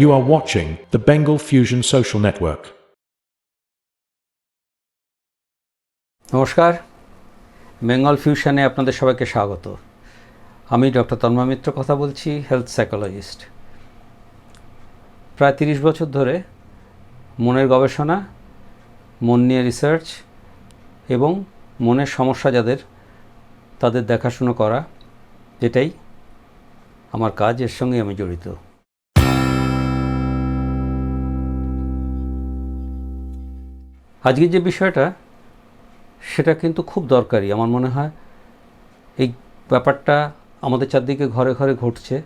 You are watching the Bengal Fusion Social Network. নমস্কার। বেঙ্গল ফিউশনে আপনাদের সবাইকে স্বাগত। আমি ডক্টর তন্ময় মিত্র কথা বলছি হেলথ সাইকোলজিস্ট প্রায় তিরিশ বছর ধরে মনের গবেষণা, মন নিয়ে রিসার্চ এবং মনের সমস্যা যাদের, তাদের দেখাশুনো করা, এটাই আমার কাজ, এর সঙ্গে আমি জড়িত। আজকের যে বিষয়টা, সেটা কিন্তু খুব দরকারি। আমার মনে হয় এই ব্যাপারটা আমাদের চারদিকে ঘরে ঘরে ঘটছে,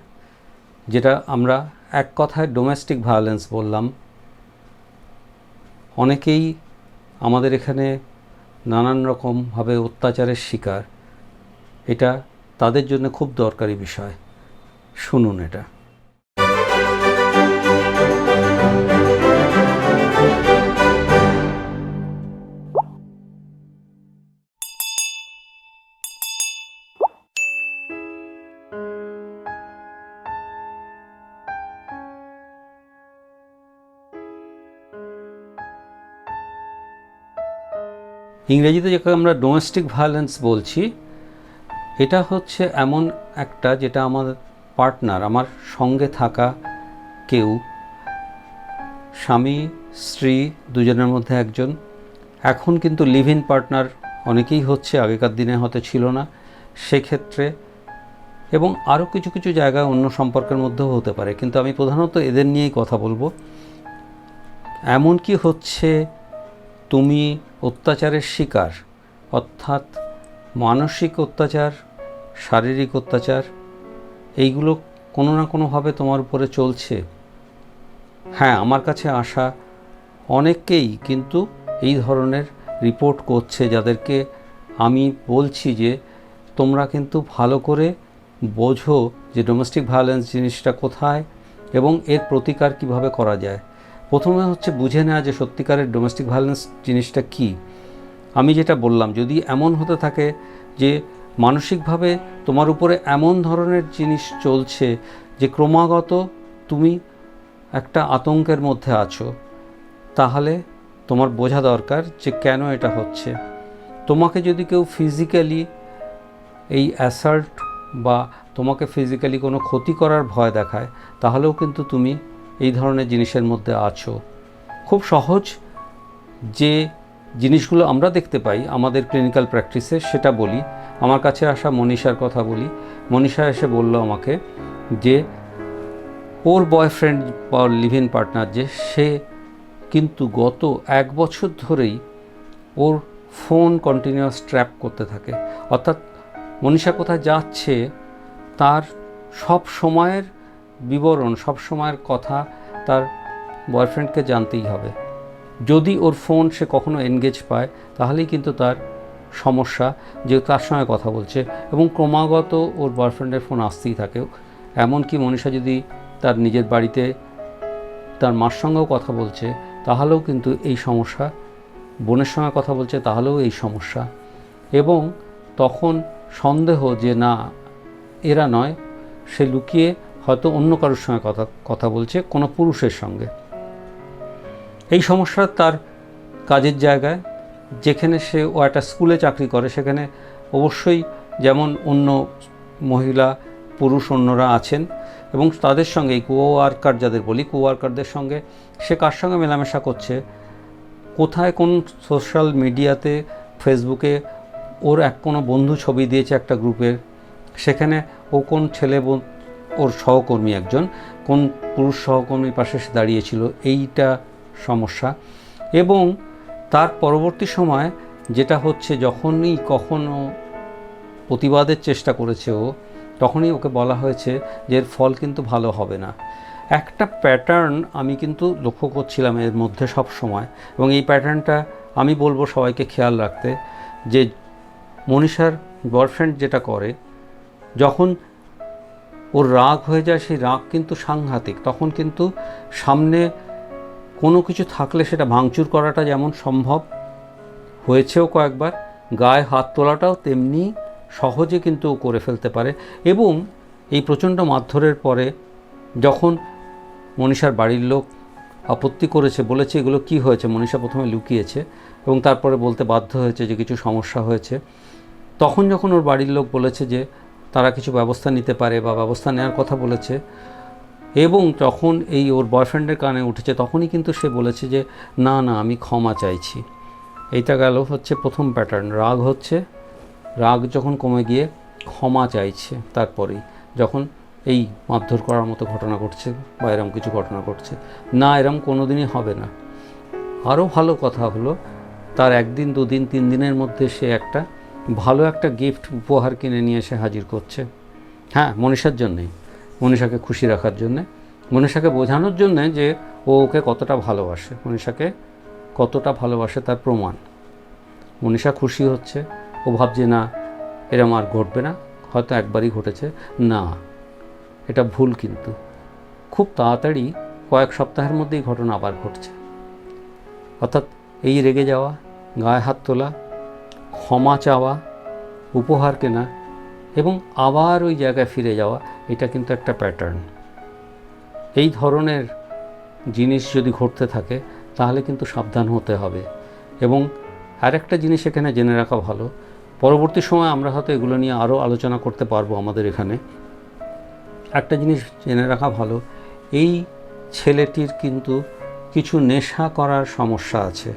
যেটা আমরা এক কথায় ডোমেস্টিক ভায়োলেন্স বললাম। অনেকেই আমাদের এখানে নানান রকমভাবে অত্যাচারের শিকার। এটা তাদের জন্য খুব দরকারি বিষয়। শুনুন এটা। ইংরেজিতে যাকে আমরা ডোমেস্টিক ভায়োলেন্স বলছি, এটা হচ্ছে এমন একটা যেটা আমার পার্টনার আমার সঙ্গে থাকা কেউ, স্বামী, স্ত্রী, দুজনের মধ্যে একজন, এখন কিন্তু লিভ ইন পার্টনার অনেকেই হচ্ছে, আগেকার দিনে হয়তো ছিল না, সেক্ষেত্রে এবং আরও কিছু কিছু জায়গায় অন্য সম্পর্কের মধ্যেও হতে পারে, কিন্তু আমি প্রধানত এদের নিয়েই কথা বলব। এমন কি হচ্ছে, তুমি অত্যাচারের শিকার, অর্থাৎ মানসিক অত্যাচার, শারীরিক অত্যাচার, এইগুলো কোনো না কোনোভাবে তোমার উপরে চলছে। হ্যাঁ আমার কাছে আসা অনেককেই কিন্তু এই ধরনের রিপোর্ট করছে, যাদেরকে আমি বলছি যে তোমরা কিন্তু ভালো করে বোঝো যে ডোমেস্টিক ভায়োলেন্স জিনিসটা কোথায় এবং এর প্রতিকার কীভাবে করা যায়। প্রথমে হচ্ছে বুঝে নেওয়া যে সত্যিকারের ডোমেস্টিক ভায়োলেন্স জিনিসটা কি। আমি যেটা বললাম, যদি এমন হতে থাকে যে মানসিকভাবে তোমার উপরে এমন ধরনের জিনিস চলছে যে ক্রমাগত তুমি একটা আতঙ্কের মধ্যে আছো, তাহলে তোমার বোঝা দরকার যে কেন এটা হচ্ছে। তোমাকে যদি কেউ ফিজিক্যালি এই অ্যাসাল্ট বা তোমাকে ফিজিক্যালি কোনো ক্ষতি করার ভয় দেখায়, তাহলেও কিন্তু তুমি এই ধরনের জিনিসের মধ্যে আছো। খুব সহজ যে জিনিসগুলো আমরা দেখতে পাই, আমাদের ক্লিনিক্যাল প্র্যাকটিসে সেটা বলি। আমার কাছে আসা মনীষার কথা বলি। মনীষা এসে বলল আমাকে যে, ওর বয়ফ্রেন্ড বা লিভ ইন পার্টনার যে, সে কিন্তু গত এক বছর ধরেই ওর ফোন কন্টিনিউয়াস ট্র্যাপ করতে থাকে। অর্থাৎ মনীষা কোথায় যাচ্ছে, তার সব সময়ের বিবরণ, সব সময়ের কথা তার বয়ফ্রেন্ডকে জানতেই হবে। যদি ওর ফোন সে কখনো এনগেজ পায়, তাহলেই কিন্তু তার সমস্যা যে তার সঙ্গে কথা বলছে এবং ক্রমাগত ওর বয়ফ্রেন্ডের ফোন আসতেই থাকে। এমনকি মনীষা যদি তার নিজের বাড়িতে তার মার সঙ্গেও কথা বলছে, তাহলেও কিন্তু এই সমস্যা, বোনের সঙ্গে কথা বলছে, তাহলেও এই সমস্যা। এবং তখন সন্দেহ যে না, এরা নয়, সে লুকিয়ে হয়তো অন্য কারোর সঙ্গে কথা কথা বলছে কোনো পুরুষের সঙ্গে। এই সমস্যা তার কাজের জায়গায়, যেখানে সে ও একটা স্কুলে চাকরি করে, সেখানে অবশ্যই যেমন অন্য মহিলা, পুরুষ অন্যরা আছেন এবং তাদের সঙ্গে, এই কোয়ার্কার যাদের বলি কোয়ার্কারদের সঙ্গে, সে কার সঙ্গে মেলামেশা করছে? কোথায় কোন সোশ্যাল মিডিয়াতে, ফেসবুকে ওর এক কোনো বন্ধু ছবি দিয়েছে একটা গ্রুপের, সেখানে ও কোন ছেলে ওর সহকর্মী একজন, কোন পুরুষ সহকর্মীর পাশে সে দাঁড়িয়েছিল, এইটা সমস্যা। এবং তার পরবর্তী সময় যেটা হচ্ছে, যখনই কখনো প্রতিবাদের চেষ্টা করেছে ও, তখনই ওকে বলা হয়েছে যে এর ফল কিন্তু ভালো হবে না। একটা প্যাটার্ন আমি কিন্তু লক্ষ্য করছিলাম এর মধ্যে সব সময়, এবং এই প্যাটার্নটা আমি বলব সবাইকে খেয়াল রাখতে, যে মনীষার বয়ফ্রেন্ড যেটা করে, যখন ওর রাগ হয়ে যায়, সেই রাগ কিন্তু সাংঘাতিক। তখন কিন্তু সামনে কোনো কিছু থাকলে সেটা ভাঙচুর করাটা যেমন সম্ভব হয়েছেও কয়েকবার, গায়ে হাত তোলাটাও তেমনি সহজে কিন্তু করে ফেলতে পারে। এবং এই প্রচণ্ড মারধরের পরে যখন মনীষার বাড়ির লোক আপত্তি করেছে, বলেছে এগুলো কি হয়েছে, মনীষা প্রথমে লুকিয়েছে এবং তারপরে বলতে বাধ্য হয়েছে যে কিছু সমস্যা হয়েছে। তখন যখন ওর বাড়ির লোক বলেছে যে তারা কিছু ব্যবস্থা নিতে পারে বা ব্যবস্থা নেওয়ার কথা বলেছে। এবং যখন এই ওর বয়ফ্রেন্ডের কানে উঠেছে, তখনই কিন্তু সে বলেছে যে, না না, আমি ক্ষমা চাইছি। এইটা গেল হচ্ছে প্রথম প্যাটার্ন রাগ হচ্ছে, রাগ যখন কমে গিয়ে ক্ষমা চাইছে তারপরেই। যখন এই মারধর করার মতো ঘটনা ঘটছে বা এরম কিছু ঘটনা ঘটছে, না, এরম কোনো দিনই হবে না। আরও ভালো কথা হলো, তার একদিন, দুদিন, তিন দিনের মধ্যে সে একটা ভালো একটা গিফট উপহার কিনে নিয়ে এসে হাজির করছে। হ্যাঁ মনীষার জন্যেই। মনীষাকে খুশি রাখার জন্যে। মনীষাকে বোঝানোর জন্যে যে ও ওকে কতটা ভালোবাসে। মনীষাকে কতটা ভালোবাসে তার প্রমাণ। মনীষা খুশি হচ্ছে। ও ভাবছে, না, এরম আর ঘটবে না। হয়তো একবারই ঘটেছে। না, এটা ভুল কিন্তু। খুব তাড়াতাড়ি কয়েক সপ্তাহের মধ্যেই ঘটনা আবার ঘটছে। অর্থাৎ এই রেগে যাওয়া, গায়ে হাত তোলা ক্ষমা চাওয়া, উপহার কেনা এবং আবার ওই জায়গায় ফিরে যাওয়া, এটা কিন্তু একটা প্যাটার্ন এই ধরনের জিনিস যদি ঘটতে থাকে, তাহলে কিন্তু সাবধান হতে হবে। এবং আরেকটা জিনিস এখানে জেনে রাখা ভালো, পরবর্তী সময় আমরা হয়তো এগুলো নিয়ে আরও আলোচনা করতে পারব আমাদের এখানে। একটা জিনিস জেনে রাখা ভালো, এই ছেলেটির কিন্তু কিছু নেশা করার সমস্যা আছে।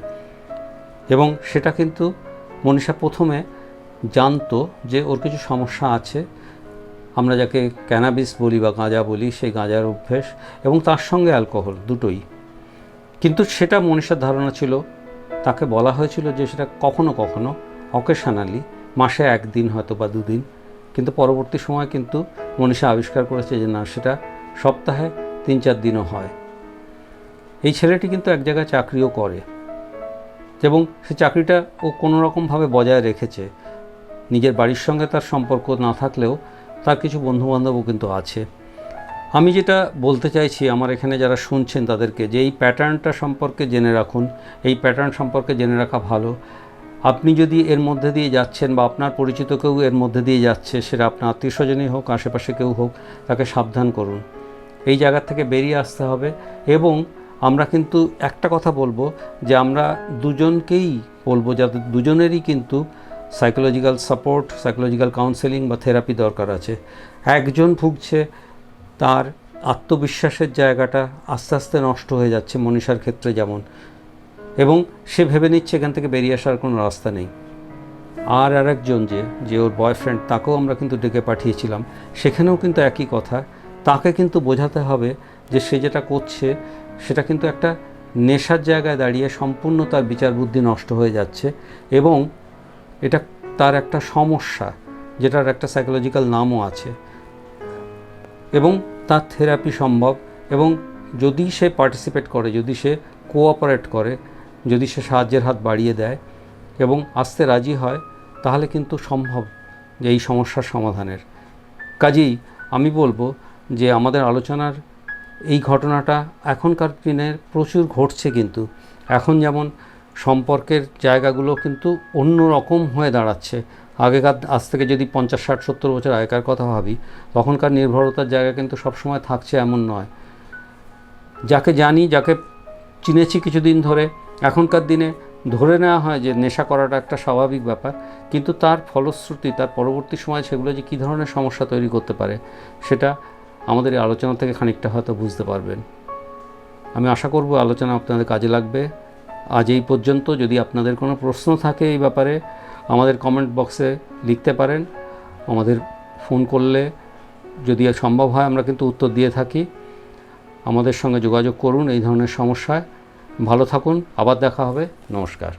এবং সেটা কিন্তু মনীষা প্রথমে জানতো যে ওর কিছু সমস্যা আছে। আমরা যাকে ক্যানাবিস বলি বা গাঁজা বলি, সেই গাঁজার অভ্যেস এবং তার সঙ্গে অ্যালকোহল দুটোই। কিন্তু সেটা মনীষার ধারণা ছিল। তাকে বলা হয়েছিল যে সেটা কখনো কখনো অকেশনালি মাসে একদিন হয়তো বা দুদিন। কিন্তু পরবর্তী সময় কিন্তু মনীষা আবিষ্কার করেছে যে না, সেটা সপ্তাহে তিন চার দিনও হয়। এই ছেলেটি কিন্তু এক জায়গায় চাকরিও করে। এবং সে চাকরিটা ও কোনো রকমভাবে বজায় রেখেছে। নিজের বাড়ির সঙ্গে তার সম্পর্ক না থাকলেও তার কিছু বন্ধুবান্ধবও কিন্তু আছে। আমি যেটা বলতে চাইছি, আমার এখানে যারা শুনছেন তাদেরকে, যে এই প্যাটার্নটা সম্পর্কে জেনে রাখুন। এই প্যাটার্ন সম্পর্কে জেনে রাখা ভালো। আপনি যদি এর মধ্যে দিয়ে যাচ্ছেন বা আপনার পরিচিত কেউ এর মধ্যে দিয়ে যাচ্ছে সেটা আপনার আত্মীয় স্বজনই হোক, আশেপাশে কেউ হোক, তাকে সাবধান করুন। এই জায়গা থেকে বেরিয়ে আসতে হবে এবং আমরা কিন্তু একটা কথা বলব যে আমরা দুজনকেই বলব যাদের দুজনেরই কিন্তু সাইকোলজিক্যাল সাপোর্ট সাইকোলজিক্যাল কাউন্সেলিং বা থেরাপি দরকার আছে। একজন ভুগছে, তার আত্মবিশ্বাসের জায়গাটা আস্তে আস্তে নষ্ট হয়ে যাচ্ছে মনীষার ক্ষেত্রে যেমন। এবং সে ভেবে নিচ্ছে এখান থেকে বেরিয়ে আসার কোনো রাস্তা নেই। আর আরেকজন যে যে ওর বয়ফ্রেন্ড তাকেও আমরা কিন্তু ডেকে পাঠিয়েছিলাম। সেখানেও কিন্তু একই কথা। তাকে কিন্তু বোঝাতে হবে যে সে যেটা করছে সেটা কিন্তু একটা নেশার জায়গায় দাঁড়িয়ে সম্পূর্ণ তার বিচার বুদ্ধি নষ্ট হয়ে যাচ্ছে এবং এটা তার একটা সমস্যা, যেটার একটা সাইকোলজিক্যাল নামও আছে। এবং তার থেরাপি সম্ভব এবং যদি সে পার্টিসিপেট করে, যদি সে কোঅপারেট করে, যদি সে সাহায্যের হাত বাড়িয়ে দেয় এবং আসতে রাজি হয়, তাহলে কিন্তু সম্ভব যে এই সমস্যার সমাধানের। কাজেই আমি বলব যে আমাদের আলোচনার এই ঘটনাটা এখনকার দিনের প্রচুর ঘটছে কিন্তু। এখন যেমন সম্পর্কের জায়গাগুলো কিন্তু অন্য রকম হয়ে দাঁড়াচ্ছে। আগেকার, আজ থেকে যদি পঞ্চাশ, ষাট, সত্তর বছর আগেকার কথা ভাবি, তখনকার নির্ভরতার জায়গা কিন্তু সবসময় থাকছে এমন নয়। যাকে জানি, যাকে চিনেছি কিছুদিন ধরে, এখনকার দিনে ধরে নেওয়া হয় যে নেশা করাটা একটা স্বাভাবিক ব্যাপার, কিন্তু তার ফলশ্রুতি, তার পরবর্তী সময় সেগুলো যে কী ধরনের সমস্যা তৈরি করতে পারে, সেটা আমাদের এই আলোচনা থেকে খানিকটা হয়তো বুঝতে পারবেন। আমি আশা করব আলোচনা আপনাদের কাজে লাগবে। আজ এই পর্যন্ত যদি আপনাদের কোনো প্রশ্ন থাকে এই ব্যাপারে, আমাদের কমেন্ট বক্সে লিখতে পারেন। আমাদের ফোন করলে যদি সম্ভব হয় আমরা কিন্তু উত্তর দিয়ে থাকি। আমাদের সঙ্গে যোগাযোগ করুন এই ধরনের সমস্যায়। ভালো থাকুন, আবার দেখা হবে। নমস্কার।